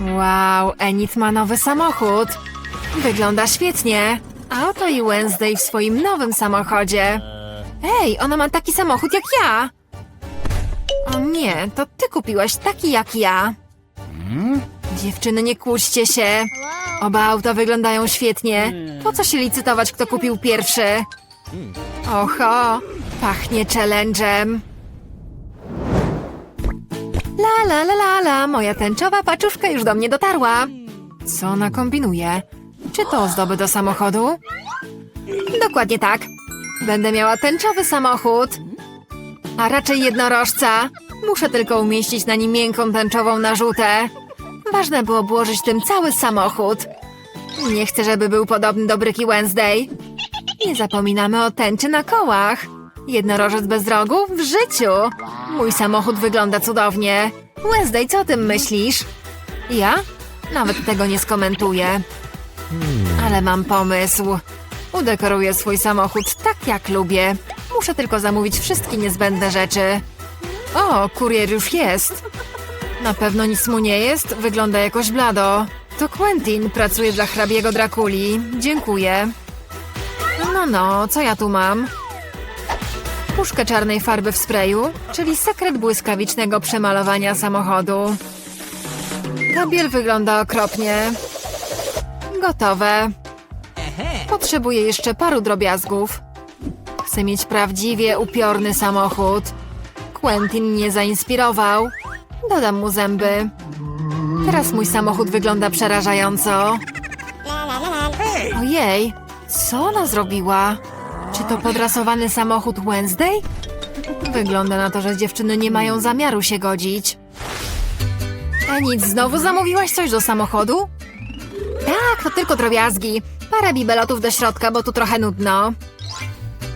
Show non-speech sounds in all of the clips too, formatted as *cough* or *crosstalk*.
Wow, Enid ma nowy samochód. Wygląda świetnie. A oto i Wednesday w swoim nowym samochodzie. Ej, ona ma taki samochód jak ja. O nie, to ty kupiłaś taki jak ja. Dziewczyny, nie kłóćcie się. Oba auta wyglądają świetnie. Po co się licytować, kto kupił pierwszy? Oho, pachnie challenge'em. La la la la la, moja tęczowa paczuszka już do mnie dotarła. Co ona kombinuje? Czy to ozdoby do samochodu? Dokładnie tak. Będę miała tęczowy samochód. A raczej jednorożca. Muszę tylko umieścić na nim miękką tęczową narzutę. Ważne było włożyć tym cały samochód. Nie chcę, żeby był podobny do Bryki Wednesday. Nie zapominamy o tęczy na kołach. Jednorożec bez rogu? W życiu! Mój samochód wygląda cudownie. Wednesday, co o tym myślisz? Ja? Nawet tego nie skomentuję. Ale mam pomysł. Udekoruję swój samochód tak, jak lubię. Muszę tylko zamówić wszystkie niezbędne rzeczy. O, kurier już jest. Na pewno nic mu nie jest, wygląda jakoś blado. To Quentin, pracuje dla hrabiego Drakuli. Dziękuję. No, no, co ja tu mam? Puszkę czarnej farby w sprayu, czyli sekret błyskawicznego przemalowania samochodu. Gabiel wygląda okropnie. Gotowe. Potrzebuję jeszcze paru drobiazgów. Chcę mieć prawdziwie upiorny samochód. Quentin mnie zainspirował. Dodam mu zęby. Teraz mój samochód wygląda przerażająco. Ojej, co ona zrobiła? To podrasowany samochód Wednesday? Wygląda na to, że dziewczyny nie mają zamiaru się godzić. A nic, znowu zamówiłaś coś do samochodu? Tak, to tylko drobiazgi. Parę bibelotów do środka, bo tu trochę nudno.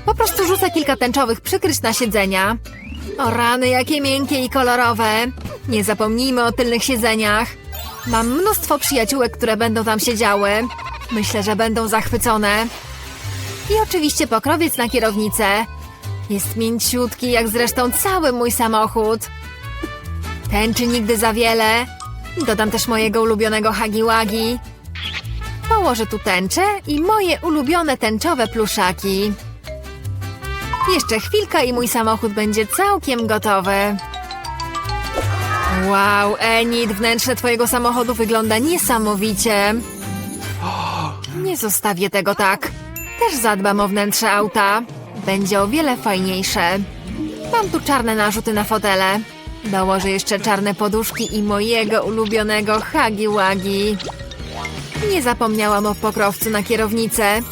Po prostu rzucę kilka tęczowych przykryć na siedzenia. O rany, jakie miękkie i kolorowe. Nie zapomnijmy o tylnych siedzeniach. Mam mnóstwo przyjaciółek, które będą tam siedziały. Myślę, że będą zachwycone. I oczywiście pokrowiec na kierownicę. Jest mięciutki, jak zresztą cały mój samochód. Tęczy nigdy za wiele. Dodam też mojego ulubionego hagiłagi. Położę tu tęczę i moje ulubione tęczowe pluszaki. Jeszcze chwilka i mój samochód będzie całkiem gotowy. Wow, Enid, wnętrze twojego samochodu wygląda niesamowicie. Nie zostawię tego tak. Też zadbam o wnętrze auta. Będzie o wiele fajniejsze. Mam tu czarne narzuty na fotele. Dołożę jeszcze czarne poduszki i mojego ulubionego Hagi Wagi. Nie zapomniałam o pokrowcu na kierownicę.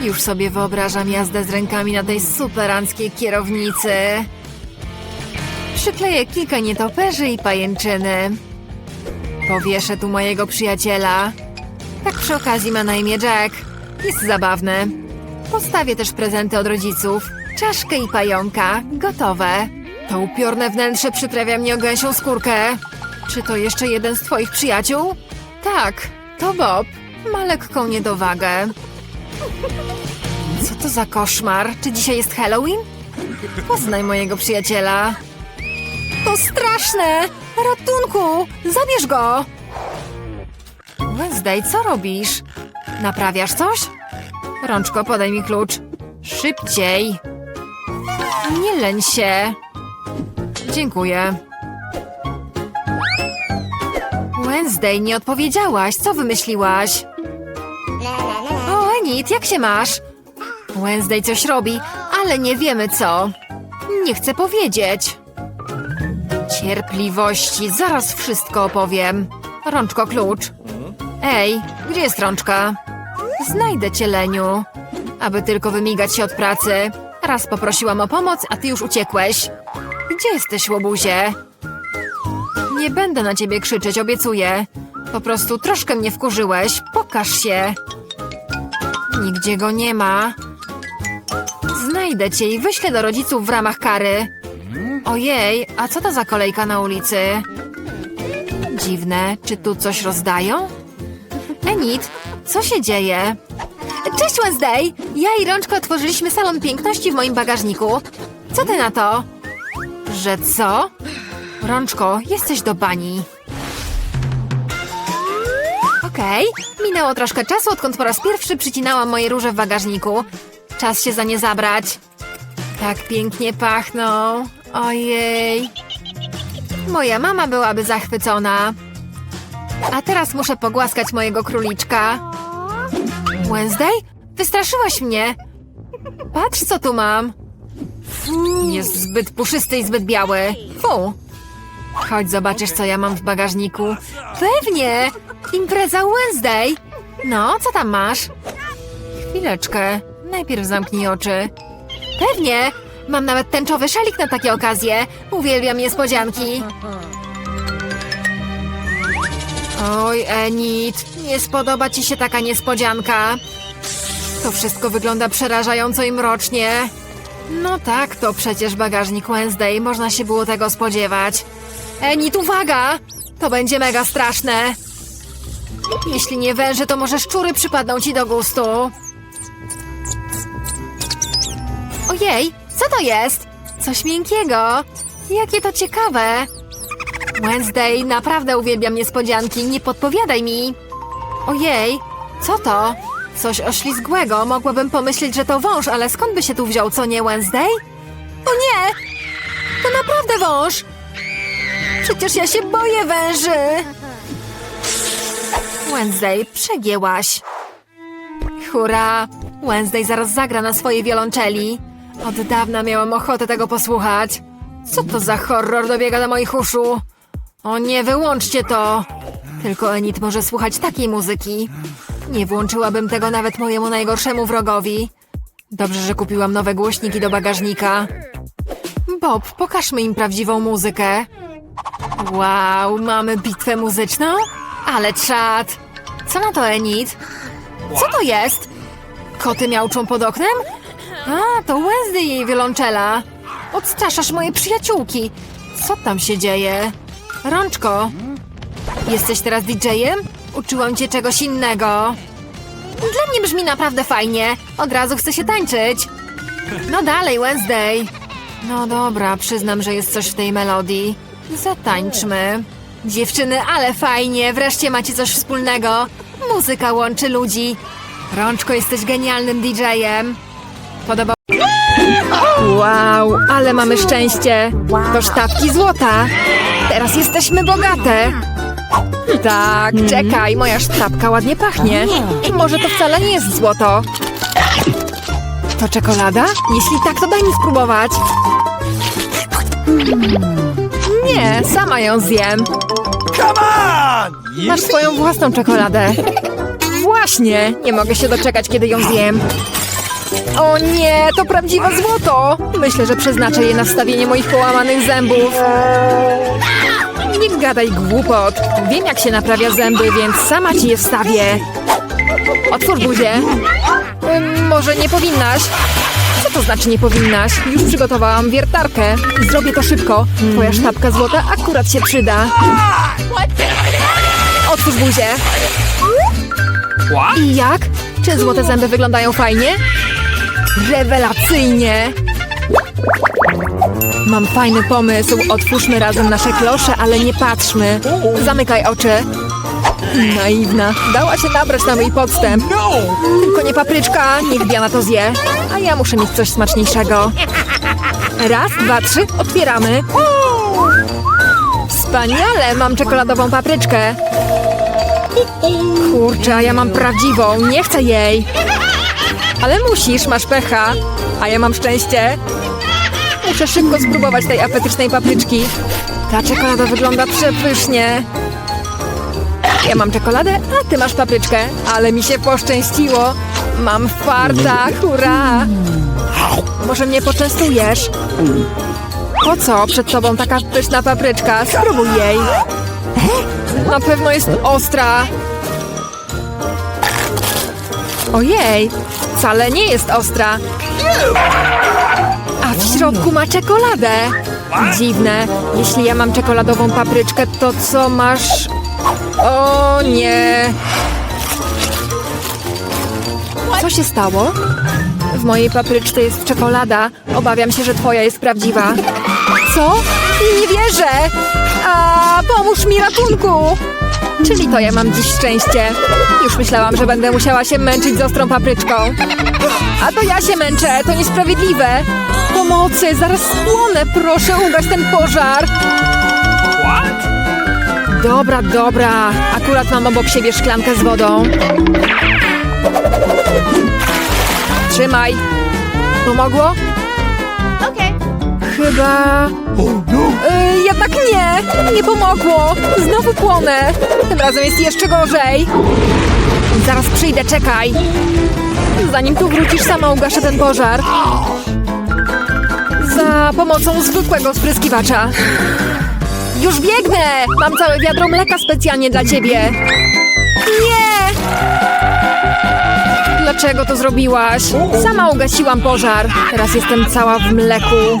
Już sobie wyobrażam jazdę z rękami na tej superanckiej kierownicy. Przykleję kilka nietoperzy i pajęczyny. Powieszę tu mojego przyjaciela. Tak przy okazji ma na imię Jack. Jest zabawny. Postawię też prezenty od rodziców. Czaszkę i pająka. Gotowe. To upiorne wnętrze przyprawia mnie o gęsią skórkę. Czy to jeszcze jeden z twoich przyjaciół? Tak, to Bob. Ma lekką niedowagę. Co to za koszmar? Czy dzisiaj jest Halloween? Poznaj mojego przyjaciela. To straszne! Ratunku! Zabierz go! Wednesday, co robisz? Naprawiasz coś? Rączko, podaj mi klucz. Szybciej! Nie lęń się. Dziękuję. Wednesday, nie odpowiedziałaś. Co wymyśliłaś? O, Enid, jak się masz? Wednesday coś robi, ale nie wiemy co. Nie chcę powiedzieć. Cierpliwości, zaraz wszystko opowiem. Rączko, klucz. Ej, gdzie jest rączka? Znajdę cię, Leniu. Aby tylko wymigać się od pracy. Raz poprosiłam o pomoc, a ty już uciekłeś. Gdzie jesteś, łobuzie? Nie będę na ciebie krzyczeć, obiecuję. Po prostu troszkę mnie wkurzyłeś. Pokaż się. Nigdzie go nie ma. Znajdę cię i wyślę do rodziców w ramach kary. Ojej, a co to za kolejka na ulicy? Dziwne, czy tu coś rozdają? Enid, co się dzieje? Cześć Wednesday! Ja i Rączko otworzyliśmy salon piękności w moim bagażniku. Co ty na to? Że co? Rączko, jesteś do bani. Okej, minęło troszkę czasu, odkąd po raz pierwszy przycinałam moje róże w bagażniku. Czas się za nie zabrać. Tak pięknie pachną. Ojej. Moja mama byłaby zachwycona. A teraz muszę pogłaskać mojego króliczka. Wednesday? Wystraszyłaś mnie. Patrz, co tu mam. Jest zbyt puszysty i zbyt biały. Fu. Chodź, zobaczysz, co ja mam w bagażniku. Pewnie! Impreza Wednesday! No, co tam masz? Chwileczkę. Najpierw zamknij oczy. Pewnie! Mam nawet tęczowy szalik na takie okazje. Uwielbiam niespodzianki. Oj, Enid, nie spodoba ci się taka niespodzianka. To wszystko wygląda przerażająco i mrocznie. No tak, to przecież bagażnik Wednesday, można się było tego spodziewać. Enid, uwaga! To będzie mega straszne. Jeśli nie węże, to może szczury przypadną ci do gustu. Ojej, co to jest? Coś miękkiego. Jakie to ciekawe. Wednesday, naprawdę uwielbiam niespodzianki, nie podpowiadaj mi. Ojej, co to? Coś oślizgłego, mogłabym pomyśleć, że to wąż, ale skąd by się tu wziął, co nie Wednesday? O nie! To naprawdę wąż! Przecież ja się boję węży! Wednesday, przegięłaś. Hurra! Wednesday zaraz zagra na swojej wiolonczeli. Od dawna miałam ochotę tego posłuchać. Co to za horror dobiega do moich uszu? O nie, wyłączcie to! Tylko Enid może słuchać takiej muzyki. Nie włączyłabym tego nawet mojemu najgorszemu wrogowi. Dobrze, że kupiłam nowe głośniki do bagażnika. Bob, pokażmy im prawdziwą muzykę. Wow, mamy bitwę muzyczną? Ale czad! Co na to, Enid? Co to jest? Koty miauczą pod oknem? A, to Wednesday jej wiolonczela. Odstraszasz moje przyjaciółki. Co tam się dzieje? Rączko, jesteś teraz DJ-em? Uczyłam cię czegoś innego. Dla mnie brzmi naprawdę fajnie. Od razu chcę się tańczyć. No dalej, Wednesday. No dobra, przyznam, że jest coś w tej melodii. Zatańczmy. Dziewczyny, ale fajnie, wreszcie macie coś wspólnego. Muzyka łączy ludzi. Rączko, jesteś genialnym DJ-em. Podoba... Wow, ale mamy szczęście. To sztabki złota. Teraz jesteśmy bogate. Tak, czekaj, moja sztabka ładnie pachnie. Może to wcale nie jest złoto. To czekolada? Jeśli tak, to daj mi spróbować. Nie, sama ją zjem. Come on! Masz swoją własną czekoladę. Właśnie, nie mogę się doczekać, kiedy ją zjem. O nie, to prawdziwe złoto! Myślę, że przeznaczę je na wstawienie moich połamanych zębów. Nie gadaj głupot. Wiem, jak się naprawia zęby, więc sama ci je wstawię. Otwórz buzię. Może nie powinnaś? Co to znaczy nie powinnaś? Już przygotowałam wiertarkę. Zrobię to szybko. Twoja sztabka złota akurat się przyda. Otwórz buzię. I jak? Czy złote zęby wyglądają fajnie? Rewelacyjnie! Mam fajny pomysł. Otwórzmy razem nasze klosze, ale nie patrzmy. Zamykaj oczy. Naiwna. Dała się nabrać na mój podstęp. No! Tylko nie papryczka, niech Diana to zje. A ja muszę mieć coś smaczniejszego. Raz, dwa, trzy, otwieramy. Wspaniale, mam czekoladową papryczkę. Kurczę, a ja mam prawdziwą, nie chcę jej. Ale musisz, masz pecha. A ja mam szczęście. Muszę szybko spróbować tej apetycznej papryczki. Ta czekolada wygląda przepysznie. Ja mam czekoladę, a ty masz papryczkę. Ale mi się poszczęściło. Mam farta, hurra! Może mnie poczęstujesz? Po co przed tobą taka pyszna papryczka? Spróbuj jej. Na pewno jest ostra. Ojej, wcale nie jest ostra. A w środku ma czekoladę. Dziwne. Jeśli ja mam czekoladową papryczkę, to co masz? O nie. Co się stało? W mojej papryczce jest czekolada. Obawiam się, że twoja jest prawdziwa. Co? Nie wierzę! A pomóż mi ratunku! Czyli to ja mam dziś szczęście. Już myślałam, że będę musiała się męczyć z ostrą papryczką. A to ja się męczę, to niesprawiedliwe. Pomocy, zaraz spłonę, proszę ugaś ten pożar. Dobra, dobra. Akurat mam obok siebie szklankę z wodą. Trzymaj. Pomogło? Chyba... Oh no! Yy, jednak nie! Nie pomogło! Znowu płonę! Tym razem jest jeszcze gorzej! Zaraz przyjdę, czekaj! Zanim tu wrócisz, sama ugaszę ten pożar. Za pomocą zwykłego spryskiwacza. Już biegnę! Mam całe wiadro mleka specjalnie dla ciebie. Nie! Dlaczego to zrobiłaś? Sama ugasiłam pożar. Teraz jestem cała w mleku.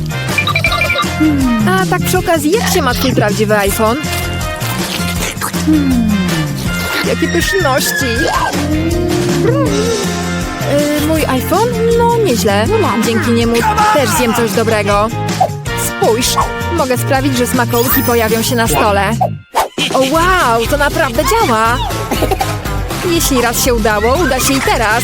A tak przy okazji, jak się ma twój prawdziwy iPhone? Jakie pyszności! Yy, mój iPhone? No, nieźle. Dzięki niemu też zjem coś dobrego. Spójrz, mogę sprawić, że smakołyki pojawią się na stole. O wow, to naprawdę działa! Jeśli raz się udało, uda się i teraz.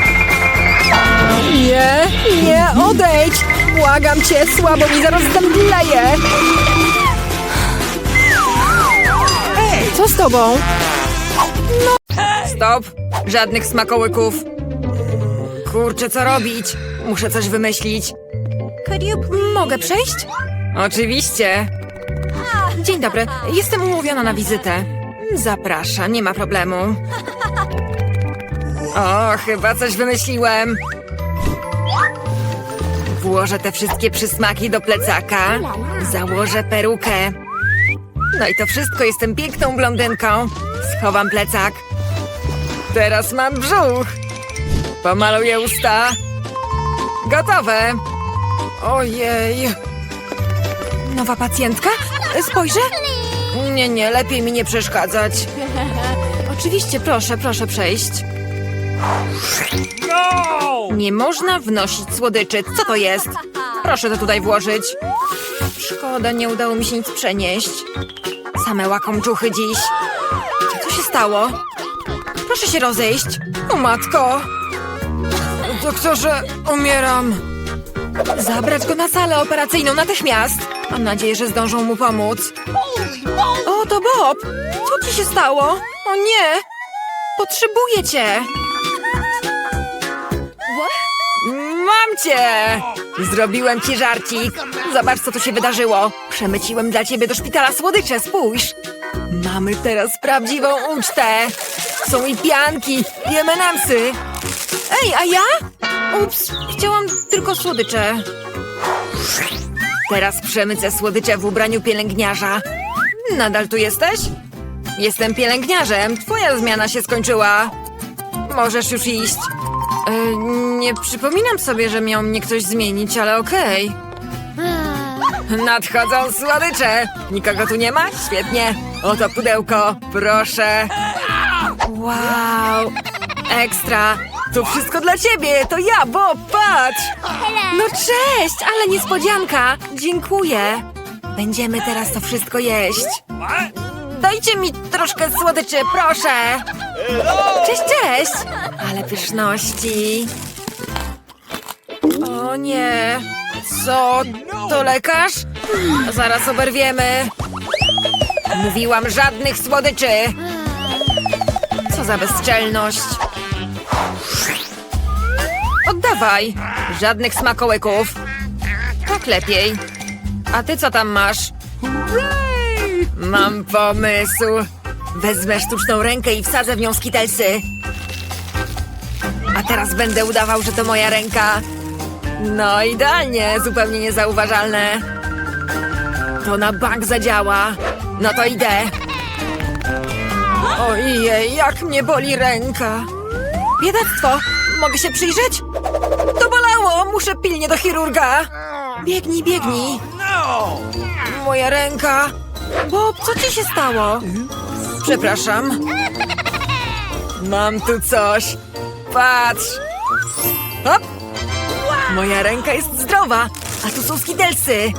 Nie, nie, odejdź! Błagam cię, słabo mi zaraz zemdleję! Co z tobą? No. Stop! Żadnych smakołyków! Kurczę, co robić? Muszę coś wymyślić. Mogę przejść? Oczywiście. Dzień dobry, jestem umówiona na wizytę. Zapraszam, nie ma problemu. O, chyba coś wymyśliłem. Włożę te wszystkie przysmaki do plecaka. Założę perukę. No i to wszystko, jestem piękną blondynką. Schowam plecak. Teraz mam brzuch. Pomaluję usta. Gotowe. Ojej. Nowa pacjentka? Spojrzę? Nie, nie, lepiej mi nie przeszkadzać. *laughs* Oczywiście, proszę, proszę przejść. No! Nie można wnosić słodyczy. Co to jest? Proszę to tutaj włożyć. Szkoda, nie udało mi się nic przenieść. Same łakomczuchy dziś. Co się stało? Proszę się rozejść. O matko! Doktorze, umieram. Zabrać go na salę operacyjną natychmiast. Mam nadzieję, że zdążą mu pomóc. O, to Bob! Co ci się stało? O nie! Potrzebuję cię! Cię! Zrobiłem ci żarcik. Zobacz, co tu się wydarzyło. Przemyciłem dla ciebie do szpitala słodycze, spójrz. Mamy teraz prawdziwą ucztę. Są i pianki, i M&M'sy. Ej, a ja? Ups, chciałam tylko słodycze. Teraz przemycę słodycze w ubraniu pielęgniarza. Nadal tu jesteś? Jestem pielęgniarzem. Twoja zmiana się skończyła. Możesz już iść. E, nie przypominam sobie, że miał mnie ktoś zmienić, ale okej. Nadchodzą słodycze. Nikogo tu nie ma? Świetnie. Oto pudełko. Proszę. Wow. Ekstra. To wszystko dla ciebie. To ja, Bob. Patrz. No cześć, ale niespodzianka. Dziękuję. Będziemy teraz to wszystko jeść. Dajcie mi troszkę słodyczy, proszę. Cześć, cześć! Ale pyszności. O nie. Co? To lekarz? Zaraz oberwiemy. Mówiłam żadnych słodyczy. Co za bezczelność. Oddawaj. Żadnych smakołyków. Tak lepiej. A ty co tam masz? Mam pomysł. Wezmę sztuczną rękę i wsadzę w nią skitelsy. A teraz będę udawał, że to moja ręka. No idealnie, zupełnie niezauważalne. To na bank zadziała. No to idę. Ojej, jak mnie boli ręka. Biedactwo, mogę się przyjrzeć? To bolało, muszę pilnie do chirurga. Biegnij, biegnij. Moja ręka. Bob, co ci się stało? Przepraszam. Mam tu coś. Patrz. Hop. Moja ręka jest zdrowa, a tu są skidelsy.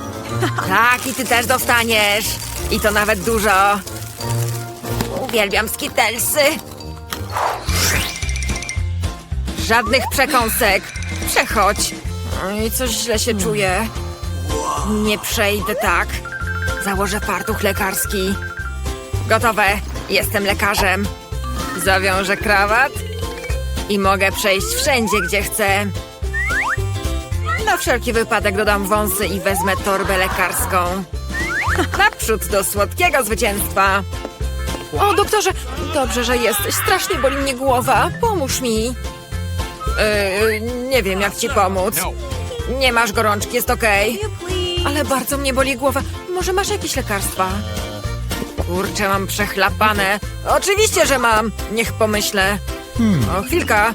Tak, i ty też dostaniesz. I to nawet dużo. Uwielbiam skitelsy. Żadnych przekąsek. Przechodź. Oj, coś źle się czuję. Nie przejdę tak. Założę fartuch lekarski. Gotowe. Jestem lekarzem. Zawiążę krawat i mogę przejść wszędzie, gdzie chcę. Na wszelki wypadek dodam wąsy i wezmę torbę lekarską. *laughs* Naprzód do słodkiego zwycięstwa. O, doktorze, dobrze, że jesteś. Strasznie boli mnie głowa. Pomóż mi. Yy, nie wiem, jak ci pomóc. Nie masz gorączki, jest okej. Ale bardzo mnie boli głowa. Może masz jakieś lekarstwa? Kurczę, mam przechlapane. Oczywiście, że mam. Niech pomyślę. O, chwilka.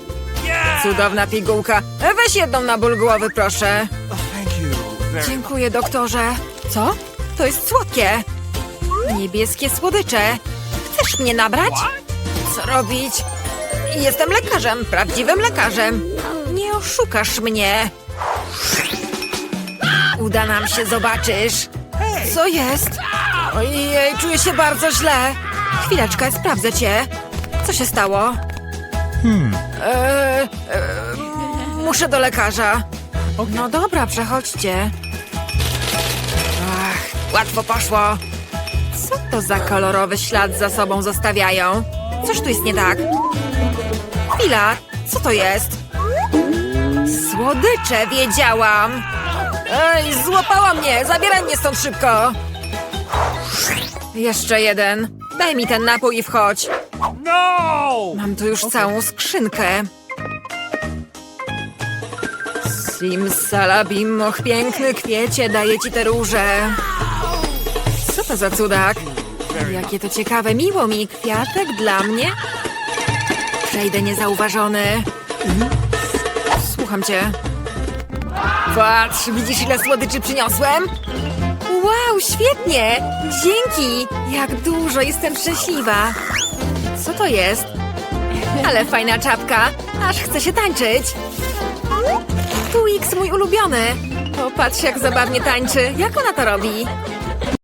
Cudowna pigułka. Weź jedną na ból głowy, proszę. Oh, thank you very Dziękuję, doktorze. Co? To jest słodkie. Niebieskie słodycze. Chcesz mnie nabrać? Co robić? Jestem lekarzem, prawdziwym lekarzem. Nie oszukasz mnie. Uda nam się, zobaczysz. Co jest? Ojej, czuję się bardzo źle. Chwileczkę, sprawdzę cię. Co się stało? Eee, eee, muszę do lekarza. No dobra, przechodźcie. Ach, łatwo poszło. Co to za kolorowy ślad za sobą zostawiają? Coś tu jest nie tak. Chwila, co to jest? Słodycze, wiedziałam. Ej, złapała mnie, zabieraj mnie stąd szybko. Jeszcze jeden. Daj mi ten napój i wchodź. No! Mam tu już całą skrzynkę. Sim salabim, och piękny kwiecie, daję ci te róże. Co to za cudak? Jakie to ciekawe, miło mi, kwiatek dla mnie? Przejdę niezauważony. Słucham cię. Patrz, widzisz ile słodyczy przyniosłem? Wow, świetnie! Dzięki! Jak dużo, jestem szczęśliwa. Co to jest? Ale fajna czapka, aż chce się tańczyć. Twix, mój ulubiony. Popatrz, jak zabawnie tańczy. Jak ona to robi?